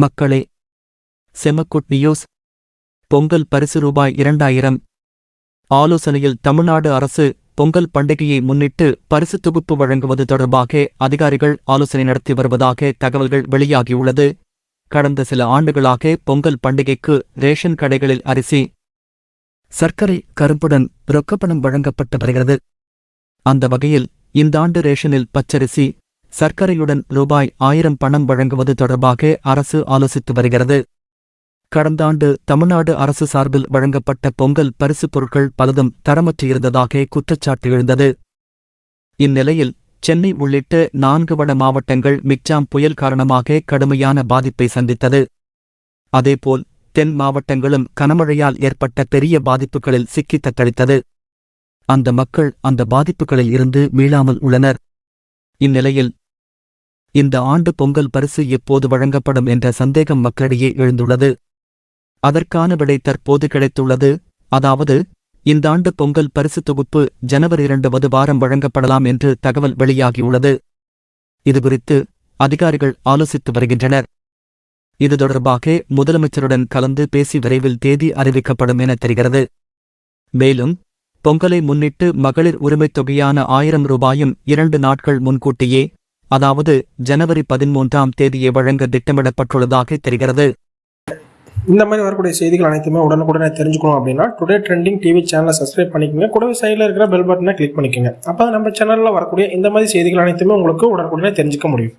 மக்களே செமக்குட் நியூஸ். பொங்கல் பரிசு ரூபாய் இரண்டாயிரம். ஆலோசனையில் தமிழ்நாடு அரசு பொங்கல் பண்டிகையை முன்னிட்டு பரிசு தொகுப்பு வழங்குவது தொடர்பாக அதிகாரிகள் ஆலோசனை நடத்தி வருவதாக தகவல்கள் வெளியாகியுள்ளது. கடந்த சில ஆண்டுகளாக பொங்கல் பண்டிகைக்கு ரேஷன் கடைகளில் அரிசி சர்க்கரை கரும்புடன் ரொக்கப்பணம் வழங்கப்பட்டு வருகிறது. அந்த வகையில் இந்த ஆண்டு ரேஷனில் பச்சரிசி சர்க்கரையுடன் ரூபாய் ஆயிரம் பணம் வழங்குவது தொடர்பாக அரசு ஆலோசித்து வருகிறது. கடந்த ஆண்டு தமிழ்நாடு அரசு சார்பில் வழங்கப்பட்ட பொங்கல் பரிசுப் பொருட்கள் பலதும் தரமற்றிருந்ததாக குற்றச்சாட்டு எழுந்தது. இந்நிலையில் சென்னை உள்ளிட்ட நான்கு வட மாவட்டங்கள் மிக்ஜாம் புயல் காரணமாக கடுமையான பாதிப்பை சந்தித்தது. அதேபோல் தென் மாவட்டங்களும் கனமழையால் ஏற்பட்ட பெரிய பாதிப்புகளில் சிக்கித் தத்தளித்தது. அந்த மக்கள் அந்த பாதிப்புகளில் இருந்து மீளாமல் உள்ளனர். இந்நிலையில் இந்த ஆண்டு பொங்கல் பரிசு எப்போது வழங்கப்படும் என்ற சந்தேகம் மக்களிடையே எழுந்துள்ளது. அதற்கான விடை தற்போது கிடைத்துள்ளது. அதாவது இந்த ஆண்டு பொங்கல் பரிசு தொகுப்பு ஜனவரி இரண்டாவது வாரம் வழங்கப்படலாம் என்று தகவல் வெளியாகியுள்ளது. இதுகுறித்து அதிகாரிகள் ஆலோசித்து வருகின்றனர். இது தொடர்பாக முதலமைச்சருடன் கலந்து பேசி விரைவில் தேதி அறிவிக்கப்படும் என தெரிகிறது. மேலும் பொங்கலை முன்னிட்டு மகளிர் உரிமைத் தொகையான ஆயிரம் ரூபாயும் இரண்டு நாட்கள் முன்கூட்டியே அதாவது ஜனவரி பதிமூன்றாம் தேதியை வழங்க திட்டமிடப்பட்டுள்ளதாக தெரிகிறது. இந்த மாதிரி வரக்கூடிய செய்திகள் அனைத்துமே உடனுக்குடனே தெரிஞ்சுக்கணும் அப்படின்னா டுடே ட்ரெண்டிங் டிவி சேனலை சப்ஸ்கிரைப் பண்ணிக்கோங்க. கூடவே சைடில் இருக்கிற பெல் பட்டனை கிளிக் பண்ணிக்கோங்க. அப்போ நம்ம சேனலில் வரக்கூடிய இந்த மாதிரி செய்திகள் அனைத்துமே உங்களுக்கு உடனுக்குடனே தெரிஞ்சுக்க முடியும்.